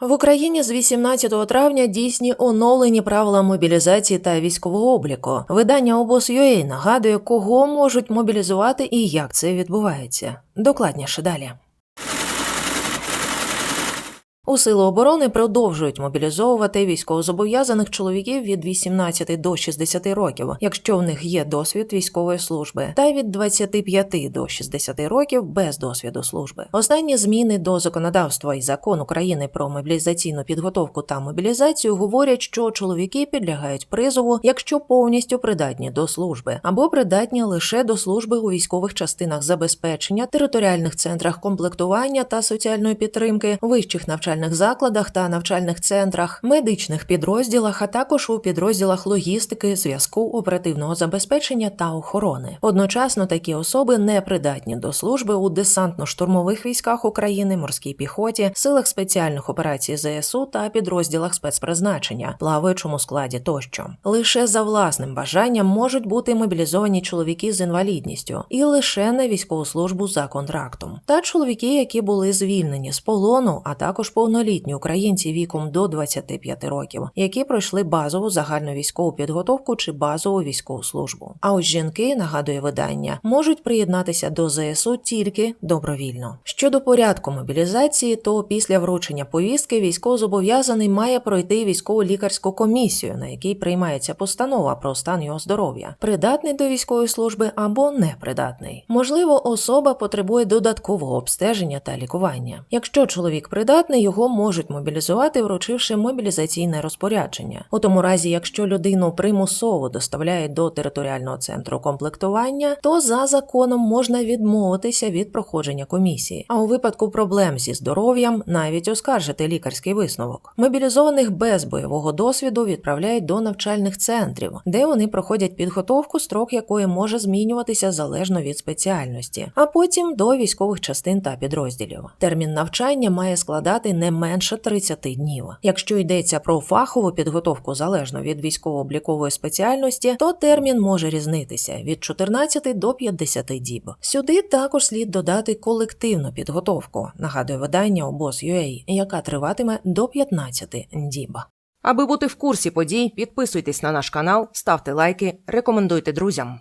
В Україні з 18 травня дійсні оновлені правила мобілізації та військового обліку. Видання обос.ua нагадує, кого можуть мобілізувати і як це відбувається. Докладніше далі. У сили оборони продовжують мобілізовувати військовозобов'язаних чоловіків від 18 до 60 років, якщо в них є досвід військової служби, та від 25 до 60 років без досвіду служби. Останні зміни до законодавства і закон України про мобілізаційну підготовку та мобілізацію говорять, що чоловіки підлягають призову, якщо повністю придатні до служби, або придатні лише до служби у військових частинах забезпечення, територіальних центрах комплектування та соціальної підтримки, вищих навчальних закладах та навчальних центрах, медичних підрозділах, а також у підрозділах логістики, зв'язку, оперативного забезпечення та охорони. Одночасно такі особи не придатні до служби у десантно-штурмових військах України, морській піхоті, силах спеціальних операцій ЗСУ та підрозділах спецпризначення, плаваючому складі тощо. Лише за власним бажанням можуть бути мобілізовані чоловіки з інвалідністю і лише на військову службу за контрактом, та чоловіки, які були звільнені з полону, а також повнолітні українці віком до 25 років, які пройшли базову загальну військову підготовку чи базову військову службу. А ось жінки, нагадує видання, можуть приєднатися до ЗСУ тільки добровільно. Щодо порядку мобілізації, то після вручення повістки військовозобов'язаний має пройти військову лікарську комісію, на якій приймається постанова про стан його здоров'я, придатний до військової служби або непридатний. Можливо, особа потребує додаткового обстеження та лікування. Якщо чоловік придатний, його можуть мобілізувати, вручивши мобілізаційне розпорядження. У тому разі, якщо людину примусово доставляють до територіального центру комплектування, то за законом можна відмовитися від проходження комісії. А у випадку проблем зі здоров'ям навіть оскаржити лікарський висновок. Мобілізованих без бойового досвіду відправляють до навчальних центрів, де вони проходять підготовку, строк якої може змінюватися залежно від спеціальності, а потім до військових частин та підрозділів. Термін навчання має складати не менше 30 днів. Якщо йдеться про фахову підготовку залежно від військово-облікової спеціальності, то термін може різнитися від 14 до 50 діб. Сюди також слід додати колективну підготовку, нагадує видання обоз.ua, яка триватиме до 15 діб. Аби бути в курсі подій, підписуйтесь на наш канал, ставте лайки, рекомендуйте друзям.